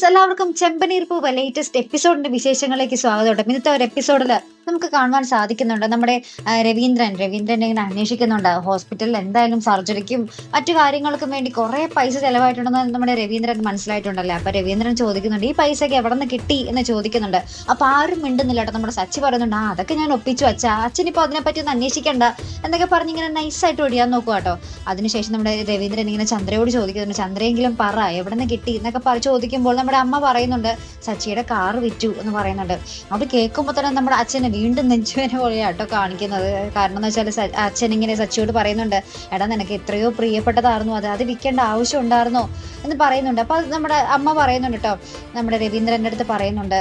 Friends എല്ലാവർക്കും ചെമ്പനീർപ്പൂവ് latest എപ്പിസോഡിന്റെ വിശേഷങ്ങളിലേക്ക് സ്വാഗതം ഇന്നത്തെ ഒരു എപ്പിസോഡിൽ നമുക്ക് കാണുവാൻ സാധിക്കുന്നുണ്ട്. നമ്മുടെ രവീന്ദ്രൻ. രവീന്ദ്രൻ ഇങ്ങനെ അന്വേഷിക്കുന്നുണ്ട്. ഹോസ്പിറ്റലിൽ എന്തായാലും സർജറിക്കും മറ്റു കാര്യങ്ങൾക്കും വേണ്ടി കുറെ പൈസ ചെലവായിട്ടുണ്ടെന്ന് നമ്മുടെ രവീന്ദ്രൻ മനസ്സിലായിട്ടുണ്ടല്ലേ? അപ്പൊ രവീന്ദ്രൻ ചോദിക്കുന്നുണ്ട് ഈ പൈസയൊക്കെ എവിടെ നിന്ന് കിട്ടി? എന്ന് ചോദിക്കുന്നുണ്ട്. അപ്പൊ ആരും മിണ്ടുന്നില്ല കേട്ടോ. നമ്മുടെ സച്ചി പറയുന്നുണ്ട് ആ അതൊക്കെ ഞാൻ ഒപ്പിച്ചു അച്ഛ അച്ഛൻ ഇപ്പൊ അതിനെപ്പറ്റി ഒന്ന് അന്വേഷിക്കണ്ട. എന്നൊക്കെ പറഞ്ഞ് ഇങ്ങനെ നൈസായിട്ട് ഒഴിയാൻ നോക്കുക കേട്ടോ. അതിനുശേഷം നമ്മുടെ രവീന്ദ്രൻ ഇങ്ങനെ ചന്ദ്രയോട് ചോദിക്കുന്നുണ്ട് ചന്ദ്രയെങ്കിലും പറ എവിടെ നിന്ന് കിട്ടി? എന്നൊക്കെ പറ ചോദിക്കുമ്പോൾ നമ്മുടെ അമ്മ പറയുന്നുണ്ട് സച്ചിയുടെ കാർ വിറ്റു എന്ന് പറയുന്നുണ്ട്. അത് കേൾക്കുമ്പോൾ തന്നെ നമ്മുടെ അച്ഛന് വീണ്ടും നെഞ്ചുവേന പോലെയാണ് കേട്ടോ കാണിക്കുന്നത്. കാരണം എന്ന് വെച്ചാൽ അച്ഛൻ ഇങ്ങനെ സച്ചിയോട് പറയുന്നുണ്ട് എടാ നിനക്ക് എത്രയോ പ്രിയപ്പെട്ടതായിരുന്നു അത്. അത് വിൽക്കേണ്ട ആവശ്യം ഉണ്ടായിരുന്നോ എന്ന് പറയുന്നുണ്ട്. അപ്പോൾ നമ്മുടെ അമ്മ പറയുന്നുണ്ട് കേട്ടോ നമ്മുടെ രവീന്ദ്രന്റെ അടുത്ത് പറയുന്നുണ്ട്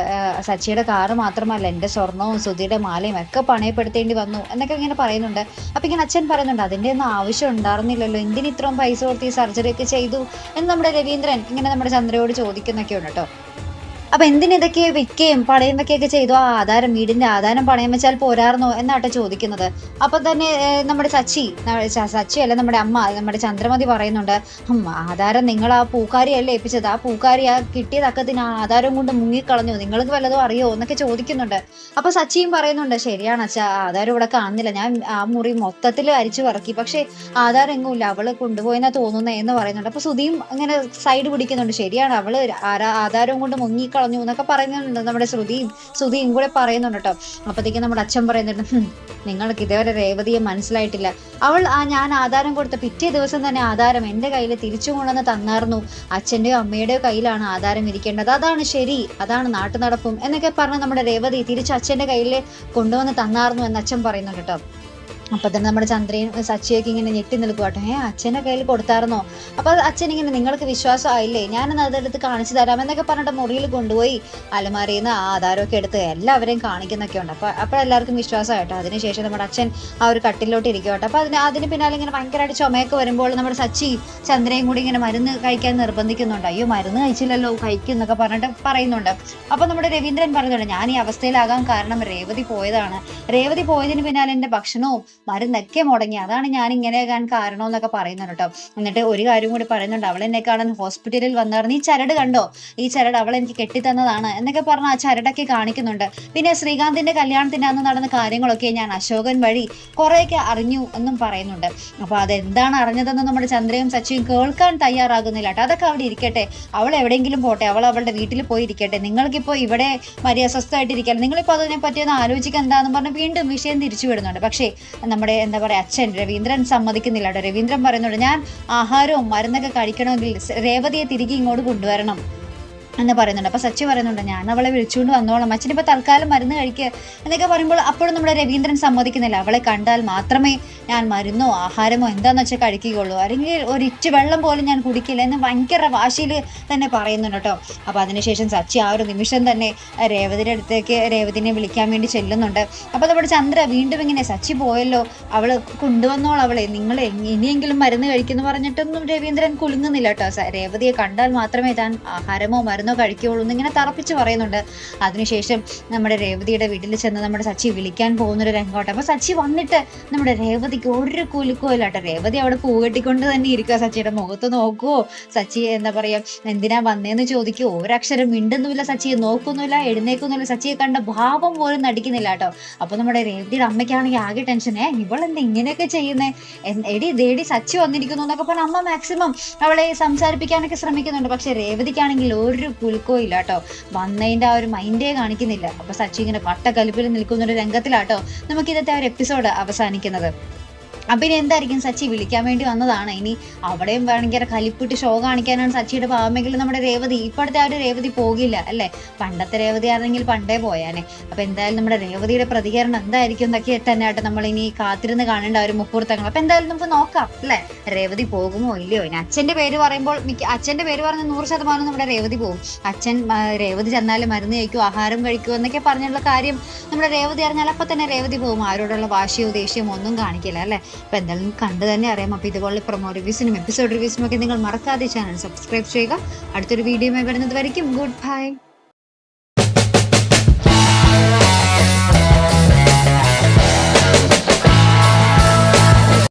സച്ചിയുടെ കാറ് മാത്രമല്ല എന്റെ സ്വർണവും സുധിയുടെ മാലയും ഒക്കെ പണയപ്പെടുത്തേണ്ടി വന്നു എന്നൊക്കെ ഇങ്ങനെ പറയുന്നുണ്ട്. അപ്പൊ ഇങ്ങനെ അച്ഛൻ പറയുന്നുണ്ട് അതിന്റെ ഒന്നും ആവശ്യം ഉണ്ടായിരുന്നില്ലല്ലോ. എന്തിന് ഇത്രയും പൈസ കൊടുത്ത് ഈ സർജറി ഒക്കെ ചെയ്തു? എന്ന് നമ്മുടെ രവീന്ദ്രൻ ഇങ്ങനെ നമ്മുടെ ചന്ദ്രയോട് ചോദിക്കുന്നൊക്കെ ഉണ്ട് കേട്ടോ അപ്പൊ എന്തിന് ഇതൊക്കെ വിൽക്കുകയും പണയം വെക്കുകയൊക്കെ ചെയ്തു? ആ ആധാരം വീടിന്റെ ആധാരം പണയം വെച്ചാൽ പോരാർന്നോ എന്നാട്ടെ ചോദിക്കുന്നത്. അപ്പൊ തന്നെ നമ്മുടെ സച്ചി സച്ചി അല്ല നമ്മുടെ അമ്മ നമ്മുടെ ചന്ദ്രമതി പറയുന്നുണ്ട് അമ്മ ആധാരം നിങ്ങൾ ആ പൂക്കാരിയല്ലേ ഏൽപ്പിച്ചത്? ആ പൂക്കാരി ആ കിട്ടിയ തക്കത്തിന് ആ ആധാരം കൊണ്ട് മുങ്ങിക്കളഞ്ഞു. നിങ്ങൾക്ക് വല്ലതും അറിയോ? എന്നൊക്കെ ചോദിക്കുന്നുണ്ട്. അപ്പൊ സച്ചിയും പറയുന്നുണ്ട് ശരിയാണ് അച്ഛാ ആധാരം ഇവിടെ കാണുന്നില്ല. ഞാൻ ആ മുറി മൊത്തത്തിൽ അരിച്ചു പറക്കി. പക്ഷെ ആധാരം എങ്ങുമില്ല അവൾ കൊണ്ടുപോയെന്നാ തോന്നുന്നേ എന്ന് പറയുന്നുണ്ട്. അപ്പൊ സുധിയും അങ്ങനെ സൈഡ് പിടിക്കുന്നുണ്ട്. ശരിയാണ് അവൾ ആധാരം കൊണ്ട് മുങ്ങിക്കളഞ്ഞു എന്നൊക്കെ പറയുന്നുണ്ട് നമ്മുടെ ശ്രുതിയും ശ്രുതിയും കൂടെ പറയുന്നുണ്ട് കേട്ടോ. അപ്പോഴത്തേക്കും നമ്മുടെ അച്ഛൻ പറയുന്നുണ്ട് "ഹും, നിങ്ങൾക്ക് ഇതേവരെ രേവതിയെ മനസ്സിലായിട്ടില്ല. അവൾ ആ ഞാൻ ആധാരം കൊടുത്ത പിറ്റേ ദിവസം തന്നെ ആധാരം എന്റെ കയ്യിൽ തിരിച്ചു കൊണ്ടുവന്ന് തന്നായിരുന്നു. അച്ഛന്റെയോ അമ്മയുടെയോ കയ്യിലാണ് ആധാരം ഇരിക്കേണ്ടത്. അതാണ് ശരി അതാണ് നാട്ടു നടപ്പും എന്നൊക്കെ പറഞ്ഞ് നമ്മുടെ രേവതി തിരിച്ച് അച്ഛന്റെ കയ്യിൽ കൊണ്ടുവന്ന് തന്നായിരുന്നു എന്ന് അച്ഛൻ പറയുന്നുണ്ട് കേട്ടോ. അപ്പൊ തന്നെ നമ്മുടെ ചന്ദ്രയും സച്ചിയൊക്കെ ഇങ്ങനെ ഞെട്ടി നിൽക്കുക കേട്ടോ ഏ അച്ഛന്റെ കയ്യിൽ കൊടുത്തായിരുന്നോ? അപ്പൊ അച്ഛൻ ഇങ്ങനെ നിങ്ങൾക്ക് വിശ്വാസമായില്ലേ ഞാനൊന്ന് അതെടുത്ത് കാണിച്ചു തരാം എന്നൊക്കെ പറഞ്ഞിട്ട് മുറിയിൽ കൊണ്ടുപോയി അലമാരിന്ന് നിന്ന് ആധാരമൊക്കെ എടുത്ത് എല്ലാവരെയും കാണിക്കുന്നൊക്കെ ഉണ്ട്. അപ്പൊ അപ്പൊ എല്ലാവർക്കും വിശ്വാസമായിട്ടോ? അതിനുശേഷം നമ്മുടെ അച്ഛൻ ആ ഒരു കട്ടിലോട്ട് ഇരിക്കും കേട്ടോ അപ്പൊ അതിന് അതിന് പിന്നാലെ ഇങ്ങനെ ഭയങ്കരമായിട്ട് ചുമയൊക്കെ വരുമ്പോൾ നമ്മുടെ സച്ചി ചന്ദ്രയും കൂടി ഇങ്ങനെ മരുന്ന് കഴിക്കാൻ നിർബന്ധിക്കുന്നുണ്ട്. അയ്യോ മരുന്ന് കഴിച്ചില്ലല്ലോ കഴിക്കും എന്നൊക്കെ പറഞ്ഞിട്ട് പറയുന്നുണ്ട്. അപ്പൊ നമ്മുടെ രവീന്ദ്രൻ പറയുന്നുണ്ട് ഞാൻ ഈ അവസ്ഥയിലാകാൻ കാരണം രേവതി പോയതാണ്. രേവതി പോയതിന് പിന്നാലെ എന്റെ ഭക്ഷണവും മരുന്നൊക്കെ മുടങ്ങി. അതാണ് ഞാൻ ഇങ്ങനെയാകാൻ കാരണം എന്നൊക്കെ പറയുന്നത് കേട്ടോ. എന്നിട്ട് ഒരു കാര്യം കൂടി പറയുന്നുണ്ട്. അവൾ എന്നെ കാണാൻ ഹോസ്പിറ്റലിൽ വന്നായിരുന്നു ഈ ചരട് കണ്ടോ? ഈ ചരട് അവൾ എനിക്ക് കെട്ടിത്തന്നതാണ് എന്നൊക്കെ പറഞ്ഞ് ആ ചരടൊക്കെ കാണിക്കുന്നുണ്ട്. പിന്നെ ശ്രീകാന്തിന്റെ കല്യാണത്തിന്റെ അന്ന് നടന്ന കാര്യങ്ങളൊക്കെ ഞാൻ അശോകൻ വഴി കുറേയൊക്കെ അറിഞ്ഞു എന്നും പറയുന്നുണ്ട്. അപ്പൊ അതെന്താണ് അറിഞ്ഞതെന്ന് നമ്മുടെ ചന്ദ്രയും സച്ചിയും കേൾക്കാൻ തയ്യാറാകുന്നില്ല കേട്ടോ. അതൊക്കെ അവിടെ ഇരിക്കട്ടെ. അവൾ എവിടെയെങ്കിലും പോട്ടെ. അവൾ അവളുടെ വീട്ടിൽ പോയി ഇരിക്കട്ടെ. നിങ്ങൾക്കിപ്പോ ഇവിടെ മര്യാദ നിങ്ങളിപ്പോൾ നിങ്ങളിപ്പോ അതിനെ പറ്റിയൊന്ന് ആലോചിക്കാൻ എന്താന്ന് പറഞ്ഞ് വീണ്ടും വിഷയം തിരിച്ചു വിടുന്നുണ്ട്. പക്ഷേ നമ്മുടെ എന്താ പറയുക അച്ഛൻ രവീന്ദ്രൻ സമ്മതിക്കുന്നില്ല കേട്ടോ. രവീന്ദ്രൻ പറയുന്നുണ്ട് ഞാൻ ആഹാരവും മരുന്നൊക്കെ കഴിക്കണമെങ്കിൽ രേവതിയെ തിരികെ ഇങ്ങോട്ട് കൊണ്ടുവരണം. എന്ന് പറയുന്നുണ്ട്. അപ്പോൾ സച്ചി പറയുന്നുണ്ട് ഞാൻ അവളെ വിളിച്ചുകൊണ്ട് വന്നോളാം. അച്ഛൻ ഇപ്പൊ തൽക്കാലം മരുന്ന് കഴിക്കുക എന്നൊക്കെ പറയുമ്പോൾ അപ്പോഴും നമ്മുടെ രവീന്ദ്രൻ സമ്മതിക്കുന്നില്ല. അവളെ കണ്ടാൽ മാത്രമേ ഞാൻ മരുന്നോ ആഹാരമോ എന്താന്ന് വെച്ചാൽ കഴിക്കുകയുള്ളൂ. അല്ലെങ്കിൽ ഒരു ഇറ്റ് വെള്ളം പോലും ഞാൻ കുടിക്കില്ല എന്ന് ഭയങ്കര വാശിയിൽ തന്നെ പറയുന്നുണ്ട് കേട്ടോ. അപ്പൊ അതിനുശേഷം സച്ചി ആ ഒരു നിമിഷം തന്നെ രേവതിയുടെ അടുത്തേക്ക് രേവതിനെ വിളിക്കാൻ വേണ്ടി ചെല്ലുന്നുണ്ട്. അപ്പോൾ നമ്മുടെ ചന്ദ്ര വീണ്ടും ഇങ്ങനെ സച്ചി പോയല്ലോ. അവൾ കൊണ്ടുവന്നോളൂ അവളെ. നിങ്ങൾ ഇനിയെങ്കിലും മരുന്ന് കഴിക്കുന്നു പറഞ്ഞിട്ടൊന്നും രവീന്ദ്രൻ കുലുങ്ങുന്നില്ല കേട്ടോ. രേവതിയെ കണ്ടാൽ മാത്രമേ താൻ ആഹാരമോ മരുന്നോ കഴിക്കുകയുള്ളൂ എന്നിങ്ങനെ തറപ്പിച്ച് പറയുന്നുണ്ട്. അതിനുശേഷം നമ്മുടെ രേവതിയുടെ വീട്ടിൽ ചെന്ന് നമ്മുടെ സച്ചി വിളിക്കാൻ പോകുന്ന ഒരു അപ്പോൾ അപ്പൊ സച്ചി വന്നിട്ട് നമ്മുടെ രേവതിക്ക് ഒരു കുലുക്കോ രേവതി അവിടെ പൂകെട്ടിക്കൊണ്ട് തന്നെ ഇരിക്കുക സച്ചിയുടെ മുഖത്ത് നോക്കുവോ സച്ചി എന്താ പറയാ എന്തിനാ വന്നേന്ന് ചോദിക്കുവോ ഒരക്ഷരം മിണ്ടുന്നുമില്ല സച്ചിയെ നോക്കുന്നില്ല എഴുന്നേക്കുന്നില്ല സച്ചിയെ കണ്ട ഭാവം പോലും നടിക്കുന്നില്ല കേട്ടോ അപ്പൊ നമ്മുടെ രേവതിയുടെ അമ്മയ്ക്കാണെങ്കിൽ ആകെ ടെൻഷനേ ഇവളെന്താ ഇങ്ങനെയൊക്കെ ചെയ്യുന്നേ? എടി ദേടി സച്ചി വന്നിരിക്കുന്നു എന്നൊക്കെ പറഞ്ഞാൽ അമ്മ മാക്സിമം അവളെ സംസാരിപ്പിക്കാനൊക്കെ ശ്രമിക്കുന്നുണ്ട്. പക്ഷേ രേവതിക്കാണെങ്കിൽ ഒരു കുലുക്കോ ഇല്ല കേട്ടോ വന്നതിന്റെ ആ ഒരു മൈൻഡേ കാണിക്കുന്നില്ല. അപ്പൊ സച്ചി ഇങ്ങനെ പട്ടക്കലിപ്പിൽ നിൽക്കുന്ന ഒരു രംഗത്തിലാട്ടോ നമുക്ക് ഇന്നത്തെ ആ ഒരു എപ്പിസോഡ് അവസാനിക്കുന്നത്. അപ്പൊ എന്തായിരിക്കും സച്ചി? വിളിക്കാൻ വേണ്ടി വന്നതാണ്. ഇനി അവിടെയും വേണമെങ്കിൽ കലിപ്പിട്ട് ഷോ കാണിക്കാനാണ് സച്ചിയുടെ പാവമെങ്കിൽ നമ്മുടെ രേവതി ഇപ്പോഴത്തെ ആ ഒരു രേവതി പോകില്ല അല്ലേ? പണ്ടത്തെ രേവതി ആണെങ്കിൽ പണ്ടേ പോയാനെ. അപ്പം എന്തായാലും നമ്മുടെ രേവതിയുടെ പ്രതികരണം എന്തായിരിക്കും എന്നൊക്കെ തന്നെ ആയിട്ട് നമ്മൾ ഇനി കാത്തിരുന്ന് കാണേണ്ട ഒരു മുഹൂർത്തങ്ങൾ. അപ്പം എന്തായാലും നമുക്ക് നോക്കാം അല്ലേ? രേവതി പോകുമോ ഇല്ലയോ? ഇനി അച്ഛന്റെ പേര് പറയുമ്പോൾ മിക്ക അച്ഛന്റെ പേര് പറഞ്ഞ നൂറ് ശതമാനം നമ്മുടെ രേവതി പോകും. അച്ഛൻ രേവതി ചെന്നാലും മരുന്ന് കഴിക്കും ആഹാരം കഴിക്കും എന്നൊക്കെ പറഞ്ഞുള്ള കാര്യം നമ്മുടെ രേവതി അറിഞ്ഞാൽ അപ്പം തന്നെ രേവതി പോകും. ആരോടുള്ള വാശിയോ ദേഷ്യമോ ഒന്നും കാണിക്കില്ല അല്ലെ? അപ്പൊ എന്തായാലും കണ്ടു തന്നെ അറിയാം. അപ്പൊ ഇതുപോലെ പ്രൊമോ റിവ്യൂസിനും എപ്പിസോഡ് റിവ്യൂസിനും ഒക്കെ നിങ്ങൾ മറക്കാതെ ചാനൽ സബ്സ്ക്രൈബ് ചെയ്യുക. അടുത്തൊരു വീഡിയോ വരുന്നത് വരയ്ക്കും. Good bye